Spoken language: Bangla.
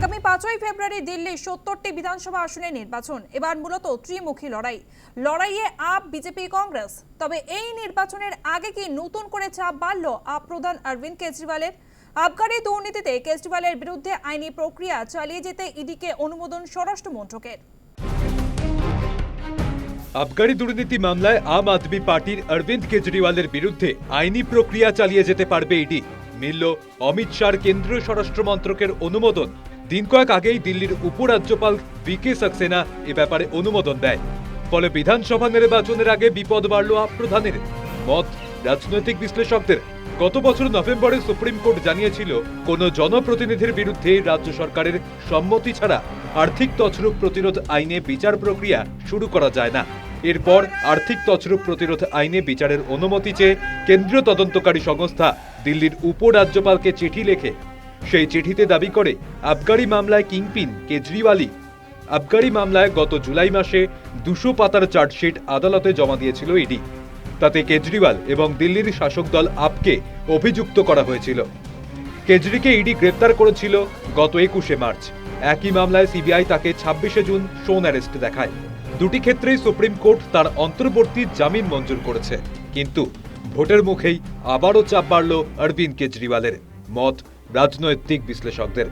আগামী পাঁচই ফেব্রুয়ারি দিল্লির সত্তরটি বিধানসভা আসনে নির্বাচন। এবার মূলত ত্রিমুখী লড়াই। লড়াইয়ে আপ বিজেপি, কংগ্রেস। তবে এই নির্বাচনের আগে কি নতুন করে চাপ বাড়ল আপ প্রধান অরবিন্দ কেজরিওয়ালের? আবগারি দুর্নীতিতে কেজরিওয়ালের বিরুদ্ধে আইনি প্রক্রিয়া চালিয়ে যেতে ইডিকে অনুমোদন স্বরাষ্ট্র মন্ত্রকের। আবগারি দুর্নীতি মামলায় আম আদমি পার্টির অরবিন্দ কেজরিওয়ালের বিরুদ্ধে আইনি প্রক্রিয়া চালিয়ে যেতে পারবে ইডি। মিলল অমিত শাহর কেন্দ্রীয় স্বরাষ্ট্র মন্ত্রকের অনুমোদন। দিন কয়েক আগেই দিল্লির উপরাজ্যপাল ভি কে সাক্সেনা এ ব্যাপারে অনুমোদন দেয়। ফলে বিধানসভা নির্বাচনের আগে বিপদ বাড়ল আপ প্রধানের। মত, রাজনৈতিক বিশ্লেষকদের। গত বছর নভেম্বরে সুপ্রিম কোর্ট জানিয়েছিল, কোন জনপ্রতিনিধির বিরুদ্ধে রাজ্য সরকারের সম্মতি ছাড়া আর্থিক তছরূপ প্রতিরোধ আইনে বিচার প্রক্রিয়া শুরু করা যায় না। এরপর আর্থিক তছরূপ প্রতিরোধ আইনে বিচারের অনুমতি চেয়ে কেন্দ্রীয় তদন্তকারী সংস্থা দিল্লির উপরাজ্যপালকে চিঠি লেখে সেই চিঠিতে দাবি করে, আবগারি মামলায় কিংপিন কেজরিওয়ালই আবগারি মামলায় গত জুলাই মাসে দুশো পাতার চার্জশিট আদালতে জমা দিয়েছিল ইডি। তাতে কেজরিওয়াল এবং দিল্লির শাসক দল আপকে অভিযুক্ত করা হয়েছিল। কেজরিকে ইডি গ্রেপ্তার করেছিল গত একুশে মার্চ। একই মামলায় সিবিআই তাকে ছাব্বিশে জুন সোন অ্যারেস্ট দেখায়। দুটি ক্ষেত্রেই সুপ্রিম কোর্ট তার অন্তর্বর্তী জামিন মঞ্জুর করেছে। কিন্তু ভোটের মুখেই আবারও চাপ বাড়ল অরবিন্দ কেজরিওয়ালের। মত রাজনৈতিক বিশ্লেষকদের